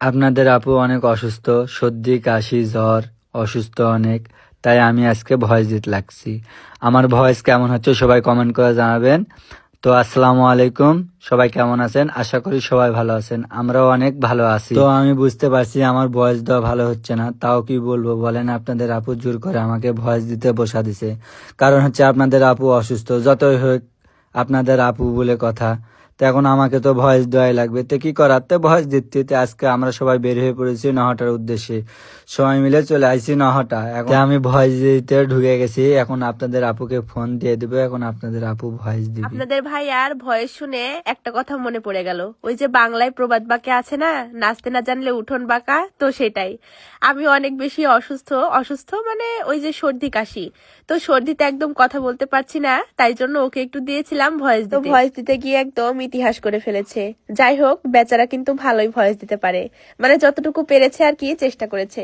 আপনাদের আপু অনেক অসুস্থ, সর্দি, কাশি, জ্বর, অসুস্থ অনেক, তাই আমি আজকে ভয়েস দিতে লাগছি। আমার ভয়েস কেমন হচ্ছে সবাই কমেন্ট করে জানাবেন। তো আসসালামু আলাইকুম, সবাই কেমন আছেন? আশা করি সবাই ভালো আছেন, আমরাও অনেক ভালো আছি। তো আমি বুঝতে পারছি আমার ভয়েস দেওয়া ভালো হচ্ছে না, তাও কি বলব বলেন, আপনাদের আপু জোর করে আমাকে ভয়েস দিতে বসা দিছে। কারণ হচ্ছে আপনাদের আপু অসুস্থ, যতই হোক আপনাদের আপু বলে কথা তো এখন আমাকে তো ভয়েস দেওয়াই লাগবে। তো কি করার? তো ভয়েস দিতে দিতে আজকে আমরা সবাই বের হয়ে পড়েছি নহটার উদ্দেশ্যে। সবাই মিলে চলে আইছি নহটা। এখন আমি ভয়েস দিতে ঢুকে গেছি। এখন আপনাদের আপুকে ফোন দিয়ে দিবে। এখন আপনাদের আপু ভয়েস দিবে। আপনাদের ভাই আর ভয়েস শুনে একটা কথা মনে পড়ে গেল। ওই যে বাংলায় প্রবাদ বাক্যে আছে না নাচতে না জানলে উঠোন বাঁকা তো সেটাই। আমি অনেক বেশি অসুস্থ। অসুস্থ মানে ওই যে সর্দি কাশি। তো সর্দিতে একদম কথা বলতে পারছি না তাই জন্য ওকে একটু দিয়েছিলাম ভয়েস তো ভয়েস দিতে গিয়ে একদম ইতিহাস করে ফেলেছে। যাই হোক, বেচারা কিন্তু ভালোই ভয়েস দিতে পারে। মানে যতটুকু পেরেছে আর কি চেষ্টা করেছে।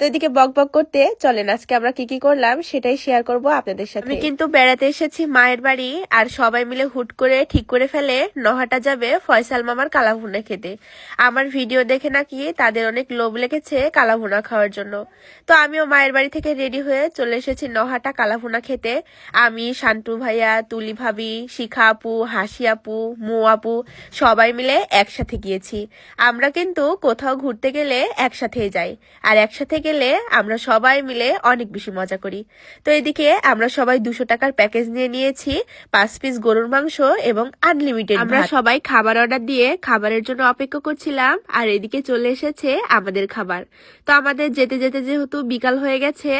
তো এদিকে বক বক করতে চলেন, আজকে আমরা কি কি করলাম সেটাই শেয়ার করব আপনাদের সাথে। আমি কিন্তু বেড়াতে এসেছি মায়ের বাড়ি আর সবাই মিলে হুট করে ঠিক করে ফেলে নহাটা যাবে ফয়সাল মামার কালাভুনা খেতে। আমার ভিডিও দেখে নাকি তাদের অনেক লোভ লেগেছে কালাভুনা খাওয়ার জন্য। তো আমিও মায়ের বাড়ি থেকে রেডি হয়ে চলে এসেছি নহাটা কালাভুনা খেতে। আমি, শান্তু ভাইয়া, তুলি ভাবি, শিখা আপু, হাসি আপু, মু আপু সবাই মিলে একসাথে গিয়েছি। আমরা কিন্তু কোথাও ঘুরতে গেলে একসাথেই যাই। আর একসাথে গেলে আমরা সবাই মিলে অনেক বেশি মজা করি। তো এদিকে আমরা সবাই দুশো টাকার প্যাকেজ নিয়ে নিয়েছি পাঁচ পিস গরুর মাংস এবং আনলিমিটেড আমরা সবাই খাবার অর্ডার দিয়ে খাবারের জন্য অপেক্ষা করছিলাম আর এদিকে চলে এসেছে আমাদের খাবার। তো আমাদের যেতে যেতে যেহেতু বিকাল হয়ে গেছে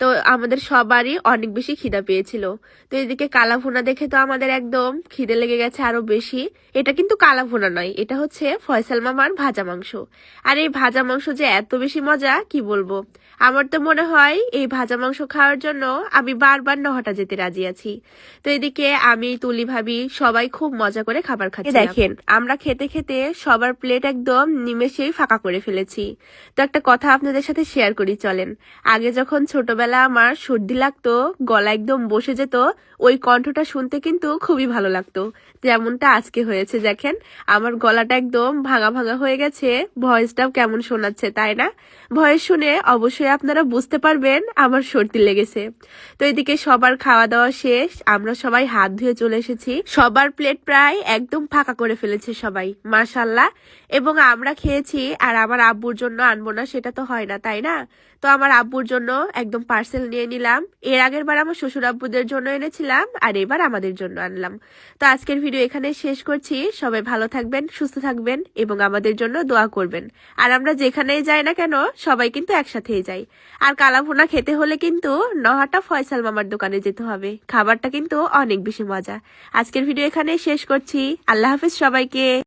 তো আমাদের সবারই অনেক বেশি খিদা পেয়েছিল। তো এদিকে কালাভুনা দেখে তো আমাদের একদম খিদে লেগে গেছে আরও বেশি। এটা কিন্তু কালাভুনা নয় এটা হচ্ছে ফয়সাল মামার ভাজা মাংস। আর এই ভাজা মাংস যে এত বেশি মজা কি বলব। আমার তো মনে হয় এই ভাজা মাংস খাওয়ার জন্য আমি বারবার নহটা যেতে রাজি আছি। তো এদিকে আমি তুলি ভাবি সবাই খুব মজা করে খাবার খাচ্ছি। দেখেন। আমরা খেতে খেতে সবার প্লেট একদম নিমেষেই ফাঁকা করে ফেলেছি। তো একটা কথা আপনাদের সাথে শেয়ার করি চলেন। আগে যখন ছোটবেলা আমার সর্দি লাগতো গলা একদম বসে যেত ওই কণ্ঠটা শুনতে কিন্তু খুবই ভালো লাগতো। যেমনটা আজকে হয়েছে দেখেন আমার গলাটা একদম ভাঙা ভাঙা হয়ে গেছে ভয়েসটাও কেমন শোনাচ্ছে তাই না? ভয়েস শুনে অবশ্যই আপনারা বুঝতে পারবেন আমার সর্দি লেগেছে। তো এদিকে সবার খাওয়া দাওয়া শেষ, আমরা সবাই হাত ধুয়ে চলে এসেছি। সবার প্লেট প্রায় একদম ফাঁকা করে ফেলেছে সবাই মাশাল্লাহ এবং আমরা খেয়েছি, আর আমার আব্বুর জন্য আনব না, সেটা তো হয় না, তাই না? তো আমার আব্বুর জন্য একদম পার্সেল নিয়ে নিলাম। এর আগের বার আমার শ্বশুর আব্বুদের জন্য এনেছিলাম, আর এবার আমাদের জন্য আনলাম। তো আজকের ভিডিও এখানে শেষ করছি। সবাই ভালো থাকবেন, সুস্থ থাকবেন, এবং আমাদের জন্য দোয়া করবেন। আর আমরা যেখানেই যাই না কেন, সবাই কিন্তু একসাথেই যাই। আর কালাভুনা খেতে হলে কিন্তু নহাটা ফয়সাল মামার দোকানে যেতে হবে। খাবারটা কিন্তু অনেক বেশি মজা। আজকের ভিডিও এখানে শেষ করছি। আল্লাহ হাফিজ সবাইকে।